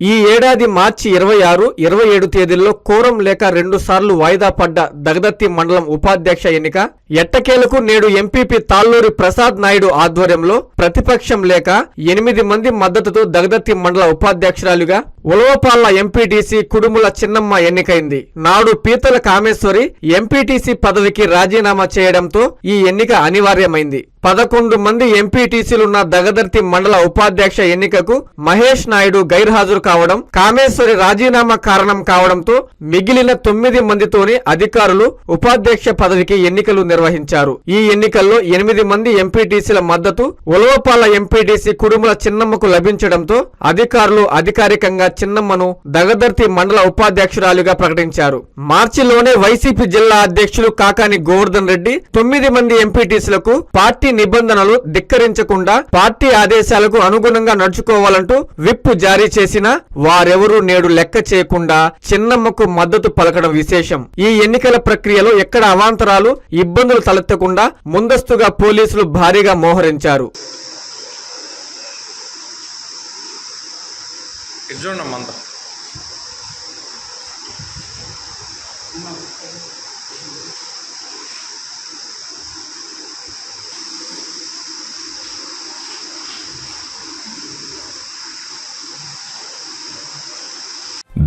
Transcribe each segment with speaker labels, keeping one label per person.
Speaker 1: ఈ ఏడాది మార్చి ఇరవై ఆరు ఇరవై ఏడు తేదీల్లో కోరం లేక రెండు సార్లు వాయిదా పడ్డ దగదత్తి మండలం ఉపాధ్యక్ష ఎన్నిక ఎట్టకేలకు నేడు ఎంపీపీ తాళ్ళూరి ప్రసాద్ నాయుడు ఆధ్వర్యంలో ప్రతిపక్షం లేక ఎనిమిది మంది మద్దతుతో దగదత్తి మండల ఉపాధ్యక్షురాలుగా ఉలవపాళ్ళ ఎంపీటీసీ కుడుముల చిన్నమ్మ ఎన్నికైంది. నాడు పీతల కామేశ్వరి ఎంపీటీసీ పదవికి రాజీనామా చేయడంతో ఈ ఎన్నిక అనివార్యమైంది. పదకొండు మంది ఎంపీటీసీలున్న దగదర్తి మండల ఉపాధ్యక్ష ఎన్నికకు మహేష్ నాయుడు గైర్హాజరు కావడం కామేశ్వరి రాజీనామా కారణం కావడంతో మిగిలిన తొమ్మిది మందితోని అధికారులు ఉపాధ్యక్ష పదవికి ఎన్నికలు నిర్వహించారు. ఈ ఎన్నికల్లో ఎనిమిది మంది ఎంపీటీసీల మద్దతు ఉలవపాల ఎంపీటీసీ కుడుముల చిన్నమ్మకు లభించడంతో అధికారులు అధికారికంగా చిన్నమ్మను దగదర్తి మండల ఉపాధ్యక్షురాలుగా ప్రకటించారు. మార్చిలోనే వైసీపీ జిల్లా అధ్యక్షులు కాకాని గోవర్ధన్ రెడ్డి తొమ్మిది మంది ఎంపీటీసీలకు పార్టీ నిబంధనలు ధిక్కరించకుండా పార్టీ ఆదేశాలకు అనుగుణంగా నడుచుకోవాలంటూ విప్ జారీ చేసినా వారెవరూ నేడు లెక్క చేయకుండా చిన్నమ్మకు మద్దతు పలకడం విశేషం. ఈ ఎన్నికల ప్రక్రియలో ఎక్కడ అవాంతరాలు ఇబ్బందులు తలెత్తకుండా ముందస్తుగా పోలీసులు భారీగా మోహరించారు.
Speaker 2: ఇది చూడండి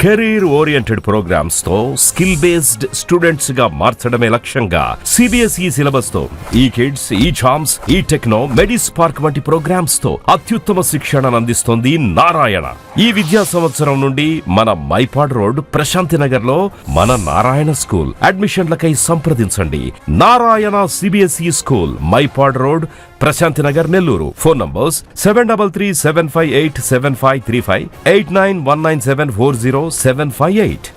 Speaker 3: career oriented ప్రోగ్రామ్స్తో స్కిల్ బేస్డ్ స్టూడెంట్స్గా మార్చడమే లక్ష్యంగా సిబిఎస్ఈ సిలబస్తో ఈ కిడ్స్ ఈ చామ్స్ ఈ టెక్నో మెడిస్ పార్క్ వంటి ప్రోగ్రామ్స్తో అత్యుత్తమ శిక్షణను అందిస్తోంది నారాయణ. ఈ విద్యా సంవత్సరం నుండి మన మైపాడ్ రోడ్ ప్రశాంతి నగర్లో మన నారాయణ స్కూల్ అడ్మిషన్లకై సంప్రదించండి. Narayana CBSE school Mypadu road Prashanti Nagar Nellore. Phone numbers seven double three seven five eight seven five three five eight nine one nine seven four zero seven five eight